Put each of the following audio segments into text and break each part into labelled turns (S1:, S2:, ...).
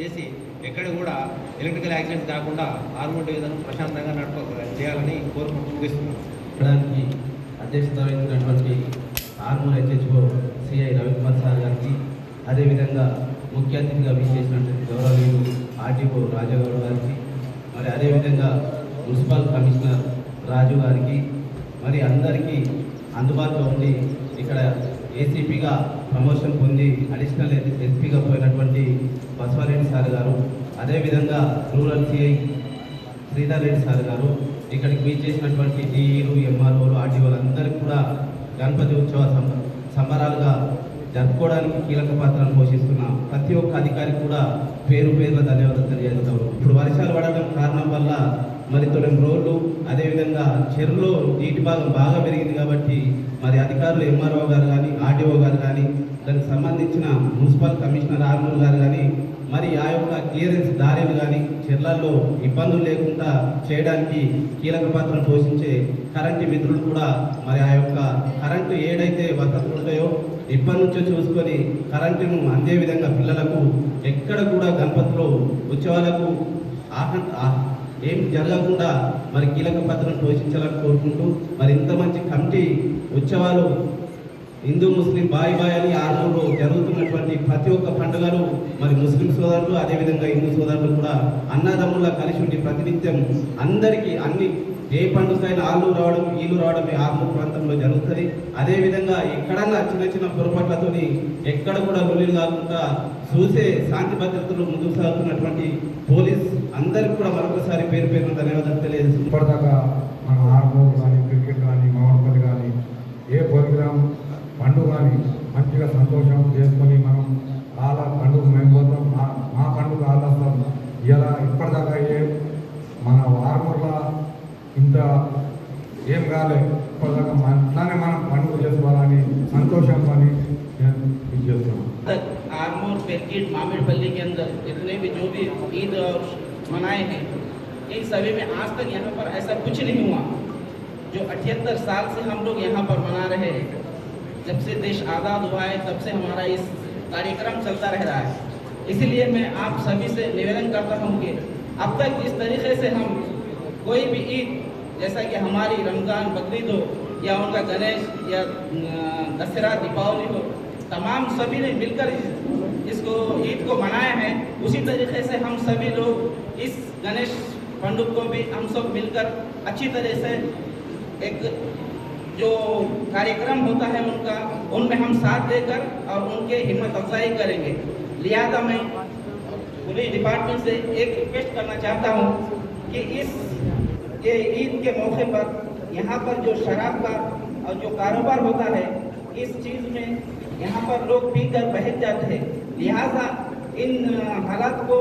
S1: చేసి ఎక్కడ కూడా ఎలక్ట్రికల్ యాక్సిడెంట్స్ కాకుండా ఆర్మోటి విధానం ప్రశాంతంగా నడప చేయాలని కోరుకుంటూ ముగిస్తున్నాను.
S2: చేయడానికి అధ్యక్షత వహించినటువంటి Armoor SHO CI Ravikumar sir గారికి అదేవిధంగా ముఖ్య అతిథిగా విచ్చేసినటువంటి గౌరవీయులు ఆర్టీఓ రాజాగౌడ్ గారికి మరి అదేవిధంగా మున్సిపల్ కమిషనర్ రాజు గారికి మరి అందరికీ అందుబాటులో ఉండి ఇక్కడ ఏసీపీగా ప్రమోషన్ పొంది అడిషనల్ ఎస్పీగా పోయినటువంటి బసవారెడ్డి సార్ గారు అదేవిధంగా rural CI Sridhar Reddy sir గారు ఇక్కడికి మీ చేసినటువంటి డిఈలు ఎంఆర్ఓలు ఆర్టీఓలు అందరికీ కూడా గణపతి ఉత్సవ సంబరాలుగా జరుపుకోవడానికి కీలక పాత్రను పోషిస్తున్న ప్రతి ఒక్క అధికారి కూడా పేరు పేర్ల ధన్యవాదాలు తెలియజేస్తాము ఇప్పుడు వర్షాలు పడడం కారణం వల్ల మరి తొలి రోడ్లు అదేవిధంగా చెరువులో నీటి భాగం బాగా పెరిగింది కాబట్టి మరి అధికారులు ఎంఆర్ఓ గారు కానీ ఆర్డీఓ గారు కానీ దానికి సంబంధించిన మున్సిపల్ కమిషనర్ ఆర్మూర్ గారు కానీ మరి ఆ యొక్క క్లియరెన్స్ దారిలు కానీ చెర్లల్లో ఇబ్బందులు లేకుండా చేయడానికి కీలక పాత్రను పోషించే కరెంటు మిత్రులు కూడా మరి ఆ యొక్క కరెంటు ఏడైతే వసతులు ఉంటాయో ఇప్పటి నుంచో చూసుకొని కరెంటును అందే విధంగా పిల్లలకు ఎక్కడ కూడా గణపతిలో ఉత్సవాలకు ఆహ ఏం జరగకుండా మరి కీలక పాత్రను పోషించాలని కోరుకుంటూ మరి ఇంత మంచి కమిటీ ఉత్సవాలు హిందూ ముస్లిం బాయ్ బాయ్ అని ఆర్మూర్లో జరుగుతున్నటువంటి ప్రతి ఒక్క పండుగలు మరి ముస్లిం సోదరులు అదేవిధంగా హిందూ సోదరులు కూడా అన్నదమ్ముల కలిసి ఉండి ప్రతినిత్యం అందరికీ అన్ని ఏ పండుగైనా ఆళ్ళు రావడం వీళ్ళు రావడం ఈ ఆర్మూర్ ప్రాంతంలో జరుగుతుంది. అదేవిధంగా ఎక్కడన్నా చిన్న చిన్న పొరపాట్లతోని ఎక్కడ కూడా రులీలు కాకుండా చూసే శాంతి భద్రతలు ముందుకు సాగుతున్నటువంటి పోలీస్ అందరికి కూడా మరొకసారి పేరు పేరున ధన్యవాదాలు తెలియజేస్తున్నాను
S3: ఇప్పటిదాకా మన ఆర్మూర్ కానీ క్రికెట్ కానీ మామిడిపల్లి కానీ ఏ ప్రోగ్రామ్ పండుగ కానీ మంచిగా సంతోషం చేసుకొని మనం
S4: पेरकिट मामिड़पल्ली के अंदर जितने भी जो भी ईद और मनाए हैं, इन सभी में आज तक यहाँ पर ऐसा कुछ नहीं हुआ जो अठहत्तर साल से हम लोग यहाँ पर मना रहे हैं। जब से देश आज़ाद हुआ है, तब से हमारा इस कार्यक्रम चलता रह रहा है। इसीलिए मैं आप सभी से निवेदन करता हूँ कि अब तक इस तरीके से हम कोई भी ईद, जैसा कि हमारी रमज़ान बकरीद हो या उनका गणेश, या दशहरा, दीपावली हो, तमाम सभी ने मिलकर इस- इसको ईद को मनाया है, उसी तरीके से हम सभी लोग इस गणेश पंडित को भी हम सब मिलकर अच्छी तरह से एक जो कार्यक्रम होता है उनका, उनमें हम साथ देकर और उनके हिम्मत अफजाई करेंगे। लिहाजा मैं पुलिस डिपार्टमेंट से एक रिक्वेस्ट करना चाहता हूँ कि इस, ये ईद के मौके पर यहाँ पर जो शराब का और जो कारोबार होता है, इस चीज़ में यहाँ पर लोग पी कर बहक जाते हैं लिहाजा इन अ, हालात को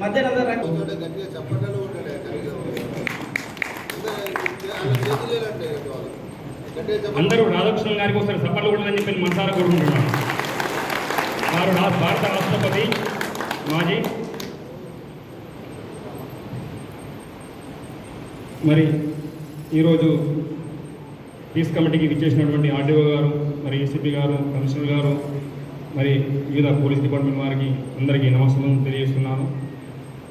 S4: मद्देनजर रख
S5: కూర్చోండి, గట్టిగా చప్పట్లు కొట్టండి, కనీసం. ఇంకా అలా చేతులు లేదంటే వాళ్ళు. గట్టిగా చప్పట్లు
S6: అందరూ రాధాకృష్ణన్ గారికి ఒకసారి సప్పట్లు కొట్టాలని చెప్పి నేను మనసారా కోరుకుంటున్నాను వారు రా- భారత రాష్ట్రపతి మాజీ మరి ఈరోజు పీస్ కమిటీకి ఇచ్చేసినటువంటి ఆర్డీఓ గారు మరి ఏసీపీ గారు కమిషనర్ గారు మరి వివిధ పోలీస్ డిపార్ట్మెంట్ వారికి అందరికీ నమస్కారం తెలియజేస్తున్నాను.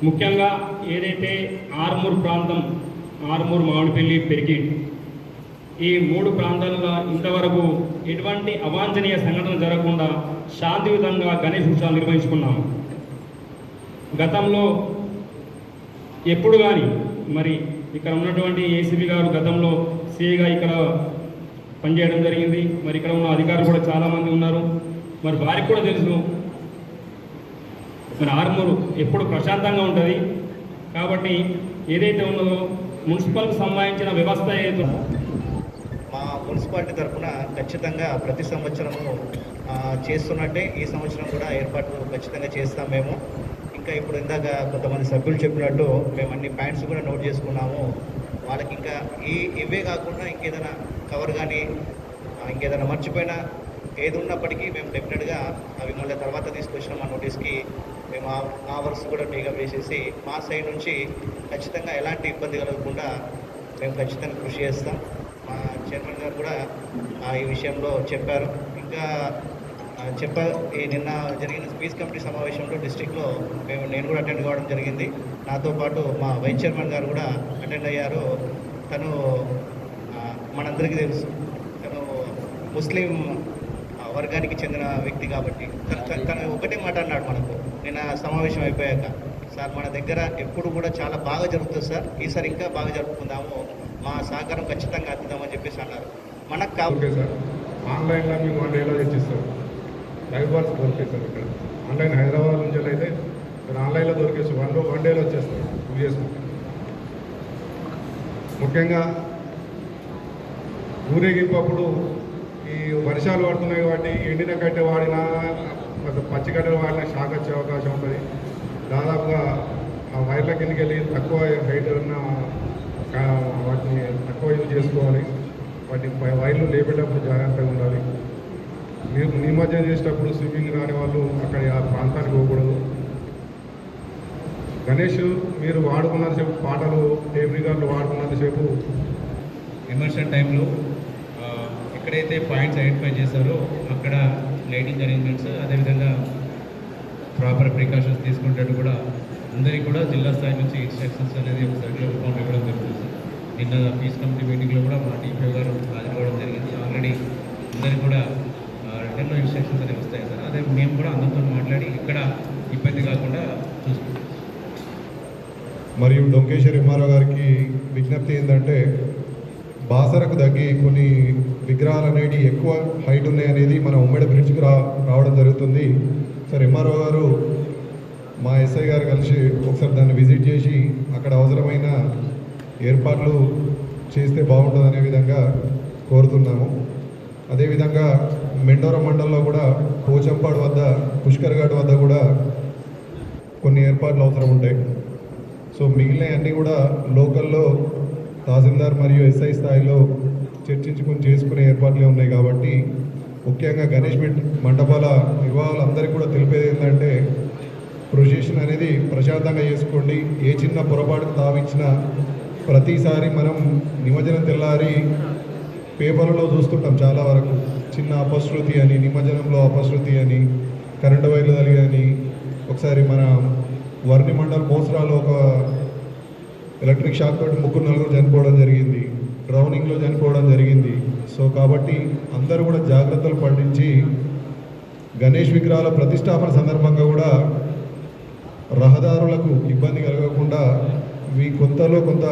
S6: ముఖ్యంగా ఏదైతే ఆర్మూర్ ప్రాంతం ఆర్మూర్ మామిడిపల్లి పెరిగిట్ ఈ మూడు ప్రాంతాల్లో ఇంతవరకు ఎటువంటి అవాంఛనీయ సంఘటన జరగకుండా శాంతియుతంగా గణేష్ ఉత్సవాలు నిర్వహించుకున్నాము. గతంలో ఎప్పుడు కానీ మరి ఇక్కడ ఉన్నటువంటి ఏసీబీ గారు గతంలో సిఐగా ఇక్కడ పనిచేయడం జరిగింది. మరి ఇక్కడ ఉన్న అధికారులు కూడా చాలామంది ఉన్నారు. మరి వారికి కూడా తెలుసు. మరి ఆర్మూరు ఎప్పుడు ప్రశాంతంగా ఉంటుంది. కాబట్టి ఏదైతే ఉన్నదో మున్సిపల్కి సంబంధించిన వ్యవస్థ ఏదైతే
S7: మా మున్సిపాలిటీ తరఫున ఖచ్చితంగా ప్రతి సంవత్సరము చేస్తున్నట్టే ఈ సంవత్సరం కూడా ఏర్పాట్లు ఖచ్చితంగా చేస్తాం మేము. ఇంకా ఇప్పుడు ఇందాక కొంతమంది సభ్యులు చెప్పినట్టు మేము అన్ని పాయింట్స్ కూడా నోట్ చేసుకున్నాము. వాళ్ళకి ఇంకా ఈ ఇవే కాకుండా ఇంకేదైనా కవర్ కానీ ఇంకేదైనా మర్చిపోయినా ఏది ఉన్నప్పటికీ మేము డెఫినెట్గా అవి మళ్ళీ తర్వాత తీసుకొచ్చిన మా నోటీస్కి మేము ఆ వర్క్స్ కూడా టేకప్ చేసేసి మా సైడ్ నుంచి ఖచ్చితంగా ఎలాంటి ఇబ్బంది కలగకుండా మేము ఖచ్చితంగా కృషి చేస్తాం. మా చైర్మన్ గారు కూడా ఆ, ఈ విషయంలో చెప్పారు. ఇంకా చెప్ప ఈ నిన్న జరిగిన స్పీచ్ కమిటీ సమావేశంలో డిస్టిక్లో మేము నేను కూడా అటెండ్ కావడం జరిగింది. నాతో పాటు మా వైస్ చైర్మన్ గారు కూడా అటెండ్ అయ్యారు. తను మనందరికీ తెలుసు. తను ముస్లిం వర్గానికి చెందిన వ్యక్తి కాబట్టి. తను- తను- ఒకటే మాట అన్నాడు మనకు. నిన్న సమావేశం అయిపోయాక. సార్ మన దగ్గర ఎప్పుడు కూడా చాలా బాగా జరుగుతుంది సార్. ఈసారి ఇంకా బాగా జరుపుకుందాము. మా సహకారం ఖచ్చితంగా అందిద్దామని చెప్పేసి అన్నారు. మనకు కావాలి
S3: సార్. ఆన్లైన్లో మీకు వన్ డేలో తెచ్చిస్తారు. లైవ్ బాల్స్ దొరికాయి ఇక్కడ. ఆన్లైన్ హైదరాబాద్ నుంచి అయితే ఇక్కడ ఆన్లైన్లో దొరికేసి వన్ డో వన్ డేలో వచ్చేస్తారు బుక్ చేసుకుంటే ముఖ్యంగా ఊరేగింపప్పుడు ఈ వర్షాలు పడుతున్నాయి కాబట్టి ఎండిన కట్టె వాడినా పచ్చి కట్టెలు వాడినా షాక్ వచ్చే అవకాశం ఉంటుంది. దాదాపుగా ఆ వైర్ల కిందకి వెళ్ళి తక్కువ హైట్ ఉన్న వాటిని తక్కువ యూజ్ చేసుకోవాలి. వాటి వైర్లు లేపేటప్పుడు జాగ్రత్తగా ఉండాలి. నిమజ్జనం చేసేటప్పుడు స్విమ్మింగ్ రాని వాళ్ళు అక్కడ ఆ ప్రాంతానికి పోకూడదు. గణేష్ మీరు వాడుకున్నంతసేపు పాటలు టేప్ రికార్డులు వాడుకున్నంతసేపు
S8: ఇమర్షన్ టైంలో ఎక్కడైతే పాయింట్స్ ఐడెంటిఫై చేశారో అక్కడ లైటింగ్ అరేంజ్మెంట్స్ అదేవిధంగా ప్రాపర్ ప్రికాషన్స్ తీసుకునేటట్టు కూడా అందరికీ కూడా జిల్లా స్థాయి నుంచి ఇన్స్ట్రక్షన్స్ అనేది ఒక సర్క్యులర్ రూపంలో ఇవ్వడం జరుగుతుంది. నిన్న పీస్ కమిటీ మీటింగ్లో కూడా మా టీపీ గారు హాజరవ్వడం జరిగింది. ఆల్రెడీ అందరికీ కూడా రిటర్న్లో ఇన్స్ట్రక్షన్స్ అనేవి వస్తాయి సార్. అదే మేము కూడా అందరితో మాట్లాడి ఇక్కడ ఇబ్బంది కాకుండా చూసుకుంటాం.
S9: మరియు డొంకేశ్వర్ ఎంఆర్ఓ గారికి విజ్ఞప్తి ఏంటంటే బాసరకు తగ్గి కొన్ని విగ్రహాలు అనేవి ఎక్కువ హైట్ ఉన్నాయి అనేది మన ఉమ్మడి బ్రిడ్జ్కి రా రావడం జరుగుతుంది. సార్ ఎంఆర్ఓ గారు మా ఎస్ఐ గారు కలిసి ఒకసారి దాన్ని విజిట్ చేసి అక్కడ అవసరమైన ఏర్పాట్లు చేస్తే బాగుంటుంది అనే విధంగా కోరుతున్నాము. అదేవిధంగా మెండోర మండలంలో కూడా పోచంపాడు వద్ద పుష్కర్ ఘాట్ వద్ద కూడా కొన్ని ఏర్పాట్లు అవసరం ఉంటాయి. సో మిగిలినవన్నీ కూడా లోకల్లో తహసీల్దార్ మరియు ఎస్ఐ స్థాయిలో చర్చించుకొని చేసుకునే ఏర్పాట్లే ఉన్నాయి కాబట్టి ముఖ్యంగా గణేష్ మిట్ మండపాల వివాహాలందరికీ కూడా తెలిపేది ఏంటంటే ప్రొసెషన్ అనేది ప్రశాంతంగా చేసుకోండి. ఏ చిన్న పొరపాటుకు తావిచ్చినా ప్రతిసారి మనం నిమజ్జనం తెల్లారి పేపర్లలో చూస్తుంటాం చాలా వరకు. చిన్న అపశృతి అని నిమజ్జనంలో అపశృతి అని కరెంటు వైర్లు తగిలి ఒకసారి మన వర్ణి మండల్ మోసరాలో ఒక ఎలక్ట్రిక్ షాక్ తోటి ముగ్గురు నలుగురు చనిపోవడం జరిగింది. డ్రౌనింగ్లో చనిపోవడం జరిగింది. సో కాబట్టి అందరూ కూడా జాగ్రత్తలు పాటించి గణేష్ విగ్రహాల ప్రతిష్టాపన సందర్భంగా కూడా రహదారులకు ఇబ్బంది కలగకుండా మీ కొంతలో కొంత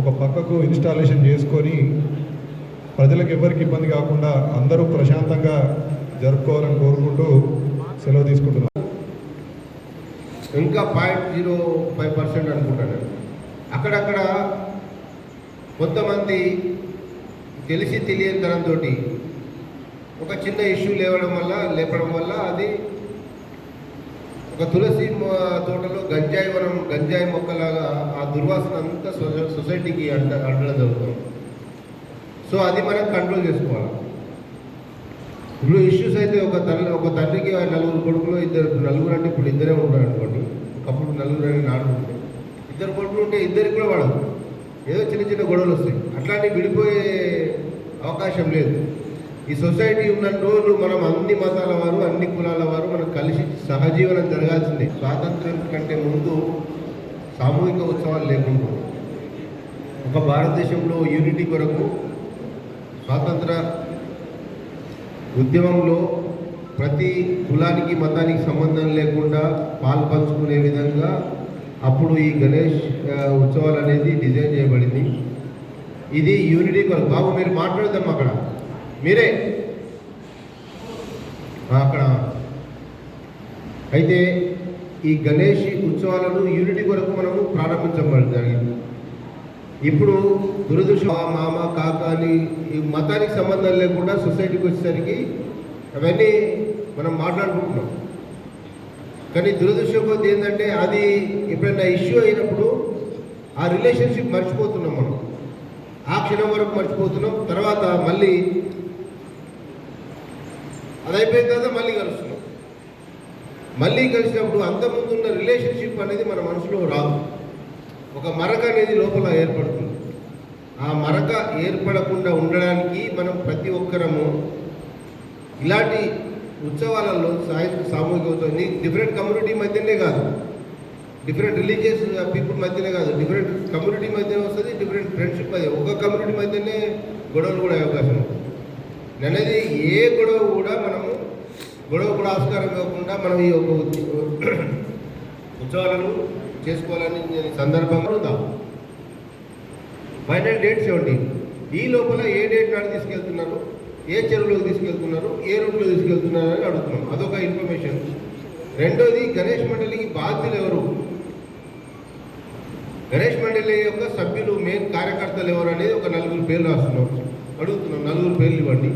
S9: ఒక పక్కకు ఇన్స్టాలేషన్ చేసుకొని ప్రజలకు ఎవరికి ఇబ్బంది కాకుండా అందరూ ప్రశాంతంగా జరుపుకోవాలని కోరుకుంటూ సెలవు తీసుకుంటున్నాను
S5: ఇంకా పాయింట్ జీరో ఫైవ్ పర్సెంట్ అనుకుంటాను. అక్కడక్కడ కొంతమంది తెలిసి తెలియని తనంతో ఒక చిన్న ఇష్యూ లేవడం వల్ల లేపడం వల్ల అది ఒక తులసి తోటలో గంజాయి వనం గంజాయి మొక్కలాగా ఆ దుర్వాసన అంతా సొసై- సొసైటీకి అంట అంటడం జరుగుతుంది. సో అది మనం కంట్రోల్ చేసుకోవాలి. ఇప్పుడు ఇష్యూస్ అయితే ఒక తల్లి ఒక తండ్రికి ఆ నలుగురు కొడుకులు ఇద్దరు నలుగురు అంటే ఇప్పుడు ఇద్దరే ఉంటారు అనుకోండి. ఒకప్పుడు నలుగురు అని నాలుగు ఉంటాయి. ఇద్దరు కొడుకులు ఉంటే ఇద్దరికి కూడా వాడదు ఏదో చిన్న చిన్న గొడవలు వస్తాయి. అట్లాంటివి విడిపోయే అవకాశం లేదు. ఈ సొసైటీ ఉన్న రోజులు మనం అన్ని మతాల వారు అన్ని కులాల వారు మనం కలిసి సహజీవనం జరగాల్సిందే. స్వాతంత్రం కంటే ముందు సామూహిక ఉత్సవాలు లేకుండా ఒక భారతదేశంలో యూనిటీ కొరకు స్వాతంత్ర ఉద్యమంలో ప్రతి కులానికి మతానికి సంబంధం లేకుండా పాల్పంచుకునే విధంగా అప్పుడు ఈ గణేష్ ఉత్సవాలు అనేది డిజైన్ చేయబడింది. ఇది యూనిటీ కొరకు బాబు మీరు మాట్లాడదాం అక్కడ. మీరే. అక్కడ. అయితే ఈ గణేష్ ఉత్సవాలను యూనిటీ కొరకు మనము ప్రారంభించబడి జరిగింది. ఇప్పుడు దురదృష్టం ఆ మామ కాక అని ఈ మతానికి సంబంధం లేకుండా సొసైటీకి వచ్చేసరికి అవన్నీ మనం మాట్లాడుకుంటున్నాం. కానీ దురదృష్టం కొద్ది ఏంటంటే అది ఎప్పుడైనా ఇష్యూ అయినప్పుడు ఆ రిలేషన్షిప్ మర్చిపోతున్నాం మనం. ఆ క్షణం వరకు మర్చిపోతున్నాం తర్వాత మళ్ళీ అది అయిపోయిన తర్వాత మళ్ళీ కలుస్తున్నాం. మళ్ళీ కలిసినప్పుడు అంతకుముందు ఉన్న రిలేషన్షిప్ అనేది మన మనసులో రాదు. ఒక మరక అనేది లోపల ఏర్పడుతుంది. ఆ మరక ఏర్పడకుండా ఉండడానికి మనం ప్రతి ఒక్కరము ఇలాంటి ఉత్సవాలలో సాయంత్రం సామూహిక ఉత్సవం డిఫరెంట్ కమ్యూనిటీ మధ్యనే కాదు. డిఫరెంట్ రిలీజియస్ పీపుల్ మధ్యనే కాదు. డిఫరెంట్ కమ్యూనిటీ మధ్యనే వస్తుంది డిఫరెంట్ ఫ్రెండ్షిప్ మధ్య ఒక కమ్యూనిటీ మధ్యనే గొడవలు కూడా అవకాశం నేను అనేది ఏ గొడవ కూడా మనము గొడవ కూడా ఆస్కారం ఇవ్వకుండా మనం ఈ ఒక ఉత్సవాలను చేసుకోవాలని నేను సందర్భంగా ఉందా ఫైనల్ డేట్ సెవెంటీన్ ఈ లోపల ఏ డేట్ నాడు తీసుకెళ్తున్నారు? ఏ చెరువులోకి తీసుకెళ్తున్నారు? ఏ రూట్లో తీసుకెళ్తున్నారు అని అడుగుతున్నాం. అదొక ఇన్ఫర్మేషన్ రెండోది గణేష్ మండలికి బాధ్యులు ఎవరు? గణేష్ మండలి యొక్క సభ్యులు మెయిన్ కార్యకర్తలు ఎవరు అనేది ఒక నలుగురు పేర్లు రాస్తున్నాం. అడుగుతున్నాం. నలుగురు పేర్లు ఇవ్వండి.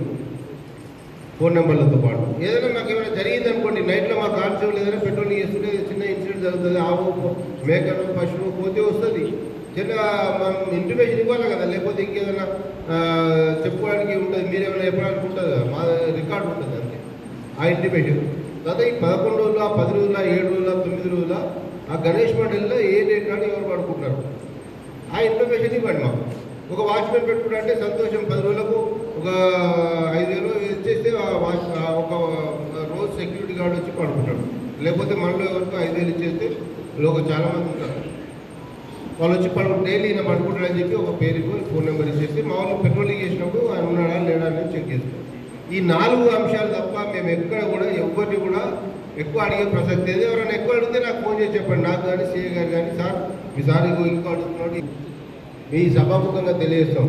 S5: ఫోన్ నెంబర్లతో పాటు. ఏదైనా మాకు ఏమైనా జరిగింది అనుకోండి నైట్లో మా కాన్స్టేబుల్ ఏదైనా పెట్రోలింగ్ చేస్తుంటే చిన్న ఇన్సిడెంట్ జరుగుతుంది ఆవు మేకను పశువు పోతే వస్తుంది. చిన్న మనం ఇంటిమేషన్ ఇవ్వాలి కదా లేకపోతే ఇంకేదైనా చెప్పుకోవడానికి ఉంటుంది మీరు ఏమైనా చెప్పడానికి ఉంటుంది కదా మా రికార్డు ఉంటుంది అంతే. ఆ ఇంటిమేషన్. తర్వాత ఈ పదకొండు రోజుల పది రోజుల ఏడు రోజుల తొమ్మిది రోజుల ఆ గణేష్ మండలిలో ఏ డేట్ నాడు ఎవరు పడుకుంటారు ఆ ఇన్ఫర్మేషన్ ఇవ్వండి మాకు. ఒక వాచ్మెన్ పెట్టుకుంటే సంతోషం పది రోజులకు ఒక ఐదు వేలు ఇచ్చేస్తే ఒక రోజు సెక్యూరిటీ గార్డ్ వచ్చి పడుకుంటాడు. లేకపోతే మనలో ఎవరికి ఐదు వేలు ఇచ్చేస్తే లోక చాలామంది ఉంటారు. వాళ్ళు వచ్చి పడు డైలీ ఈయన పడుకుంటాడని చెప్పి ఒక పేరు ఫోన్ నెంబర్ ఇచ్చేసి మా వాళ్ళు పెట్రోలింగ్ చేసినప్పుడు ఆయన ఉన్నాడా లేడా అనేది చెక్ చేస్తాం ఈ నాలుగు అంశాలు తప్ప మేము ఎక్కడ కూడా ఎవరిని కూడా ఎక్కువ అడిగే ప్రసక్తి లేదు. ఎవరైనా ఎక్కువ అడిగితే నాకు ఫోన్ చేసి చెప్పండి. నాకు కానీ సీఏ గారు కానీ సార్ మీ సార్ ఇంకో అడుగుతున్నాడు. మీ సభాముఖంగా తెలియజేస్తాం.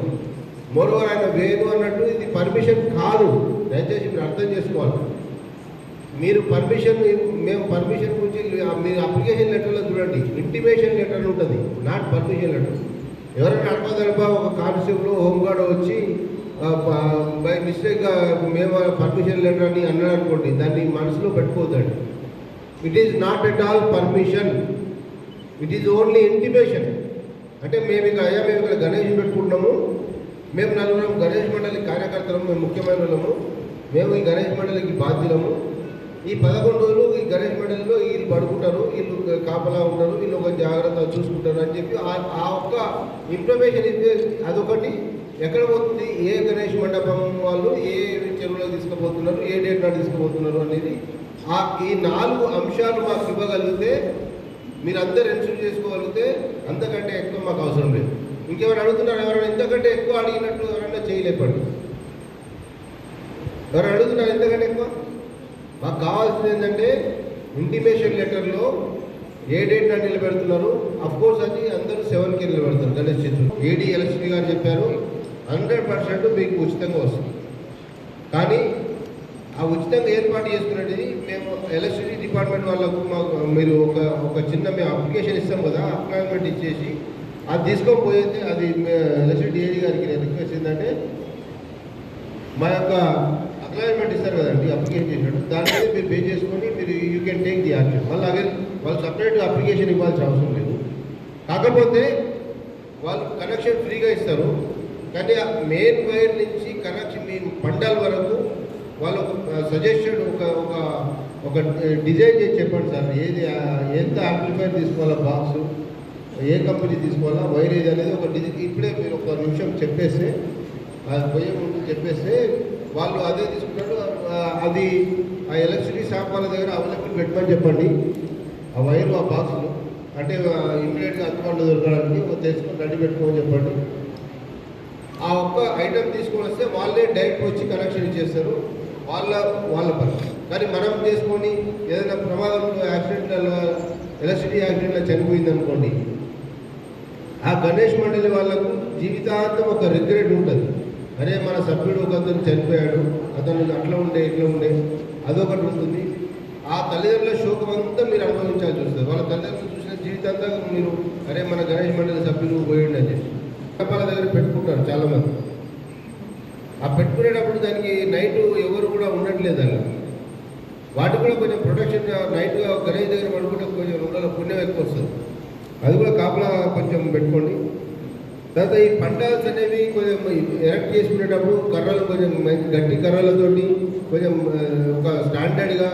S5: మరో ఆయన వేరు అన్నట్టు ఇది పర్మిషన్ కాదు. దయచేసి మీరు అర్థం చేసుకోవాలి. మీరు పర్మిషన్ మేము పర్మిషన్ గురించి మీరు అప్లికేషన్ లెటర్లో చూడండి. ఇంటిమేషన్ లెటర్ ఉంటుంది. నాట్ పర్మిషన్ లెటర్ ఎవరైనా అడపదడప ఒక కానిస్టేబుల్ హోంగార్డ్ వచ్చి బై మిస్టేక్ మేము పర్మిషన్ లెటర్ అని అన్నాడు అనుకోండి దాన్ని మనసులో పెట్టుకోవద్దండి. It is not at all permission it is only intimation అంటే మేము ఇక్కడ అయ్యా మేము ఇక్కడ గణేష్ పెట్టుకుంటున్నాము. మేము నలుగురం గణేష్ మండలి కార్యకర్తలము మేము ముఖ్యమైన వాళ్ళము. మేము ఈ గణేష్ మండలికి బాధ్యులము. ఈ పదకొండు రోజులు ఈ గణేష్ మండలిలో వీళ్ళు పడుకుంటారు వీళ్ళు కాపలా ఉంటారు వీళ్ళు ఒక జాగ్రత్త చూసుకుంటారు అని చెప్పి ఆ- ఆ ఒక్క ఇన్ఫర్మేషన్ ఇస్తే అదొకటి. ఎక్కడ పోతుంది? ఏ గణేష్ మండపం వాళ్ళు ఏ చెరువులో తీసుకుపోతున్నారు ఏ డేట్ నాడు తీసుకుపోతున్నారు అనేది ఆ ఈ నాలుగు అంశాలు మాకు ఇవ్వగలిగితే మీరు అందరు ఎన్సూర్ చేసుకోగలిగితే అంతకంటే ఎక్కువ మాకు అవసరం లేదు. ఇంకెవరు అడుగుతున్నారు? ఎవరైనా ఇంతకంటే ఎక్కువ అడిగినట్టు ఎవరైనా చేయలేపండి. ఎవరు అడుగుతున్నారు ఇంతకంటే ఎక్కువ? మాకు కావాల్సింది ఏంటంటే ఇంటిమేషన్ లెటర్లో ఏ డేట్ నా నిలబెడుతున్నారు? అఫ్ కోర్స్ అది అందరూ సెవెన్కి నిలబెడతారు గణేష్ చిత్రం ఏడీ ఎలక్ట్రిసిటీ గారు చెప్పారు హండ్రెడ్ పర్సెంట్ మీకు ఉచితంగా వస్తుంది. కానీ ఆ ఉచితంగా ఏర్పాటు చేసుకునేది మేము ఎలక్ట్రిసిటీ డిపార్ట్మెంట్ వాళ్ళకు మాకు మీరు ఒక ఒక చిన్న మేము అప్లికేషన్ ఇస్తాం కదా అపాయింట్మెంట్ ఇచ్చేసి అది తీసుకొని అది ఎలక్ట్రిసిటీ ఏడీ గారికి నేను రిక్వెస్ట్ ఏంటంటే మా యొక్క అప్లాయింట్మెంట్ ఇస్తారు కదండి అప్లికేషన్ చేసినట్టు. దాని మీద మీరు పే చేసుకొని మీరు you can take the action మళ్ళీ అగే వాళ్ళు సపరేట్గా అప్లికేషన్ ఇవ్వాల్సిన అవసరం లేదు. కాకపోతే వాళ్ళు కనెక్షన్ ఫ్రీగా ఇస్తారు. కానీ ఆ మెయిన్ వైర్ నుంచి కనెక్షన్ మీ పండాల వరకు వాళ్ళు సజెషన్ ఒక ఒక ఒక డిజైన్ చేసి చెప్పండి సార్. ఏది ఎంత యాంప్లిఫైర్ తీసుకోవాలా బాక్స్ ఏ కంపెనీ తీసుకోవాలా? వైర్ ఏది అనేది ఒక డిజైన్ ఇప్పుడే మీరు ఒక నిమిషం చెప్పేస్తే అది పోయే ముందు చెప్పేస్తే వాళ్ళు అదే తీసుకుంటారు అది ఆ ఎలక్ట్రిసిటీ షాప్ వాళ్ళ దగ్గర అవైలబుల్ పెట్టమని చెప్పండి. ఆ వైర్ ఆ బాక్సులు. అంటే ఇమ్మీడియట్గా అందుబాటులో దొరకడానికి తెలుసుకొని రెడీ పెట్టుకోమని చెప్పండి. ఆ ఒక్క ఐటెం తీసుకొని వస్తే వాళ్ళే డైరెక్ట్ వచ్చి కనెక్షన్ ఇచ్చేస్తారు. వాళ్ళ వాళ్ళ పని. కానీ మనం చేసుకొని ఏదైనా ప్రమాదంలో యాక్సిడెంట్లలో ఎలక్ట్రిసిటీ యాక్సిడెంట్లో చనిపోయింది అనుకోండి ఆ గణేష్ మండలి వాళ్ళకు జీవితాంతం ఒక రిగ్రెట్ ఉంటుంది. అరే మన సభ్యుడు ఒక అతను చనిపోయాడు అతను అట్లా ఉండే ఇట్లా ఉండే. అదొకటి ఉంటుంది. ఆ తల్లిదండ్రుల శోకం అంతా మీరు అనుభవించాల్సి వస్తుంది. వాళ్ళ తల్లిదండ్రులు చూసిన జీవితాంతా మీరు అరే మన గణేష్ మండలి సభ్యులు పోయండి అని చెప్పి. దగ్గర పెట్టుకుంటారు చాలామంది. ఆ పెట్టుకునేటప్పుడు దానికి నైట్ ఎవరు కూడా ఉండట్లేదు అలా వాటి కూడా కొంచెం ప్రొటెక్షన్ నైట్ గణేష్ దగ్గర పడుకుంటే కొంచెం ఉండాలి పుణ్యం ఎక్కువ వస్తుంది. అది కూడా కాపలా కొంచెం పెట్టుకోండి. తర్వాత ఈ పండాల్స్ అనేవి కొంచెం ఎరెక్ట్ చేసుకునేటప్పుడు కర్రలు కొంచెం మంచి గట్టి కర్రలతోటి కొంచెం ఒక స్టాండర్డ్గా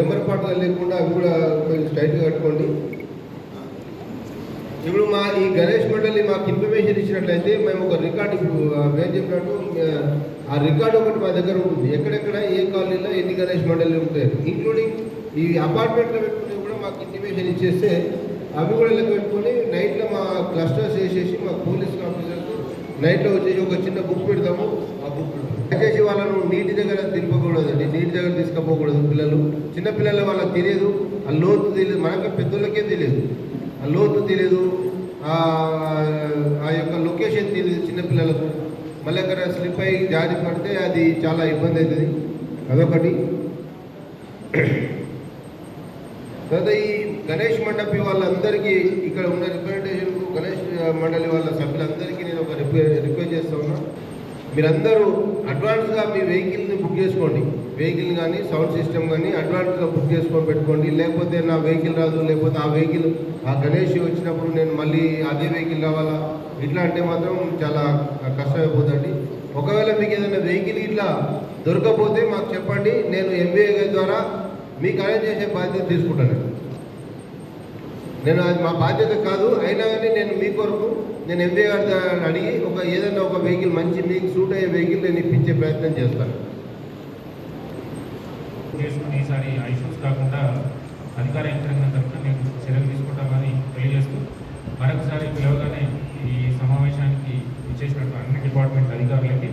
S5: ఎమరపాటుగా లేకుండా అవి కూడా కొంచెం స్ట్రైట్గా కట్టుకోండి. ఇప్పుడు మా ఈ గణేష్ మండలి మాకు ఇన్ఫర్మేషన్ ఇచ్చినట్లయితే మేము ఒక రికార్డు మేము చెప్పినట్టు ఆ రికార్డు ఒకటి మా దగ్గర ఉంటుంది. ఎక్కడెక్కడ ఏ కాలనీలో ఎన్ని గణేష్ మండలి ఉంటాయి ఇంక్లూడింగ్ ఈ అపార్ట్మెంట్లో పెట్టుకుంటే కూడా మాకు ఇన్ఫర్మేషన్ ఇచ్చేస్తే అవి కూడా పెట్టుకొని నైట్లో మా క్లస్టర్స్ వేసేసి మా పోలీస్ ఆఫీసర్స్ నైట్లో వచ్చేసి ఒక చిన్న బుక్ పెడతాము. ఆ బుక్ వచ్చేసి వాళ్ళను నీటి దగ్గర దింపకూడదండి నీటి దగ్గర తీసుకుపోకూడదు పిల్లలు. చిన్నపిల్లలు వాళ్ళకి తెలియదు. ఆ లోతు తెలియదు. మనకు పెద్దోళ్ళకే తెలియదు. ఆ లోతు తెలియదు. ఆ యొక్క లొకేషన్ తెలియదు చిన్నపిల్లలకు మళ్ళీ అక్కడ స్లిప్ అయ్యి జారి పడితే అది చాలా ఇబ్బంది అవుతుంది. అదొకటి. తర్వాత ఈ గణేష్ మండపి వాళ్ళందరికీ ఇక్కడ ఉన్న రిప్రజెంటేషన్కు గణేష్ మండలి వాళ్ళ సభ్యులందరికీ నేను ఒక రిక్వెస్ట్ చేస్తా ఉన్నా. మీరందరూ అడ్వాన్స్గా మీ వెహికల్ని బుక్ చేసుకోండి. వెహికల్ కానీ సౌండ్ సిస్టమ్ కానీ అడ్వాన్స్గా బుక్ చేసుకొని పెట్టుకోండి. లేకపోతే నా వెహికల్ రాదు లేకపోతే ఆ వెహికల్ ఆ గణేష్ వచ్చినప్పుడు నేను మళ్ళీ అదే వెహికల్ కావాలా ఇట్లా అంటే మాత్రం చాలా కష్టమైపోతుంది. ఒకవేళ మీకు ఏదైనా వెహికల్ ఇట్లా దొరకపోతే మాకు చెప్పండి. నేను ఎంబీఏ ద్వారా మీకు అరేంజ్ చేసే బాధ్యత తీసుకుంటాను. నేను అది మా బాధ్యత కాదు. అయినా కానీ నేను మీ కొరకు నేను ఎంబీఏ గారి అడిగి ఒక ఏదైనా ఒక వెహికల్ మంచి మీకు సూట్ అయ్యే వెహికల్ నేను ఇప్పించే ప్రయత్నం చేస్తాను.
S10: చేసుకుని ఈసారి ఐసూస్ కాకుండా అధికార యంత్రాంగం తరఫున నేను చర్యలు తీసుకుంటామని తెలియజేస్తూ మరొకసారి పిలవగానే ఈ సమావేశానికి ఇచ్చేసినట్టు అన్ని డిపార్ట్మెంట్ అధికారులకి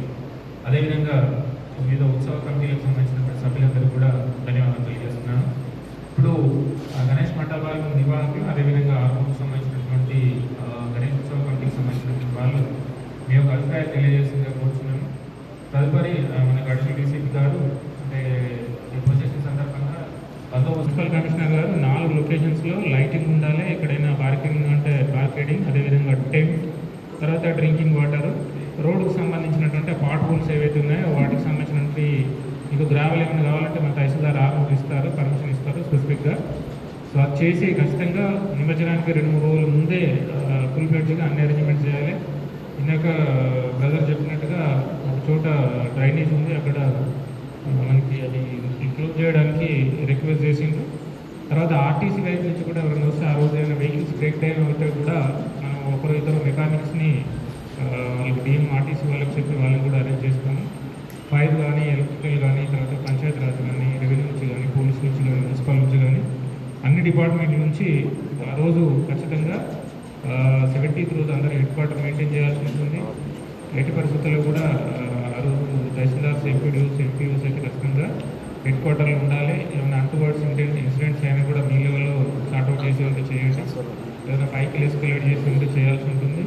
S10: అదేవిధంగా వివిధ ఉత్సవ కమిటీలకు సంబంధించిన సభ్యులందరూ కూడా ధన్యవాదాలు తెలియజేస్తున్నాను. గణేష్ మండపాల అదేవిధంగా ఆర్మూర్కి సంబంధించినటువంటి గణేష్ ఉత్సవ కమిటీకి సంబంధించినటువంటి వాళ్ళు మీ యొక్క అభిప్రాయం తెలియజేసిందిగా కోరుతున్నాను తదుపరి మన గడిచిన డీసీపీ గారు అంటే ఈ పొజిషన్ సందర్భంగా బందోబస్తు మున్సిపల్ కమిషనర్ గారు నాలుగు లొకేషన్స్లో లైటింగ్ ఉండాలి ఎక్కడైనా పార్కింగ్ అంటే పార్కెడింగ్ అదేవిధంగా టెంట్ తర్వాత డ్రింకింగ్ వాటర్ రోడ్డుకు సంబంధించినటువంటి పాట్ హోల్స్ ఏవైతే ఉన్నాయో వాటికి సంబంధించినటువంటి మీకు గ్రావెల్ ఏమైనా కావాలంటే మన తహసీల్దార్ ఆర్మూర్ ఇస్తారు పర్మిషన్ ఇస్తారు స్పెసిఫిక్గా. చేసి ఖచ్చితంగా నిమజ్జనానికి రెండు మూడు రోజుల ముందే ఫుల్ బెడ్జ్గా అన్ని అరేంజ్మెంట్ చేయాలి. ఇందాక బ్రదర్ చెప్పినట్టుగా ఒక చోట డ్రైనేజ్ ఉంది అక్కడ మనకి అది ఇంక్లూడ్ చేయడానికి రిక్వెస్ట్ చేసిండ్రు. తర్వాత ఆర్టీసీ వైపు నుంచి కూడా ఎవరైనా వస్తే ఆ రోజు ఏమైనా వెహికల్స్ బ్రేక్ టైం అవుతే కూడా మనం ఒకరు ఇద్దరు మెకానిక్స్ని వాళ్ళకి డిఎం ఆర్టీసీ వాళ్ళకి చెప్పి వాళ్ళని కూడా అరేంజ్ చేస్తాము. ఫైర్ కానీ ఎలక్ట్రికల్ కానీ తర్వాత పంచాయత్ రాజ్ కానీ రెవెన్యూ డిపార్ట్మెంట్ నుంచి ఆ రోజు ఖచ్చితంగా సెవెంటీత్ రోజు అందరూ హెడ్ క్వార్టర్ మెయింటైన్ చేయాల్సి ఉంటుంది. ఎట్టి పరిస్థితుల్లో కూడా ఆ, రోజు తహసీల్దార్స్ ఎంపీడీఓస్ ఎంపీఓస్ అయితే ఖచ్చితంగా హెడ్ క్వార్టర్లో ఉండాలి. ఏమైనా అంటువర్డ్స్ ఇన్సిడెంట్స్ అయినా కూడా మీ లెవెల్లో సార్ట్అవుట్ చేసి ఉంటే చేయాలి ఏదైనా పైకి ఎస్కలేట్ చేసి ఉంటే చేయాల్సి ఉంటుంది.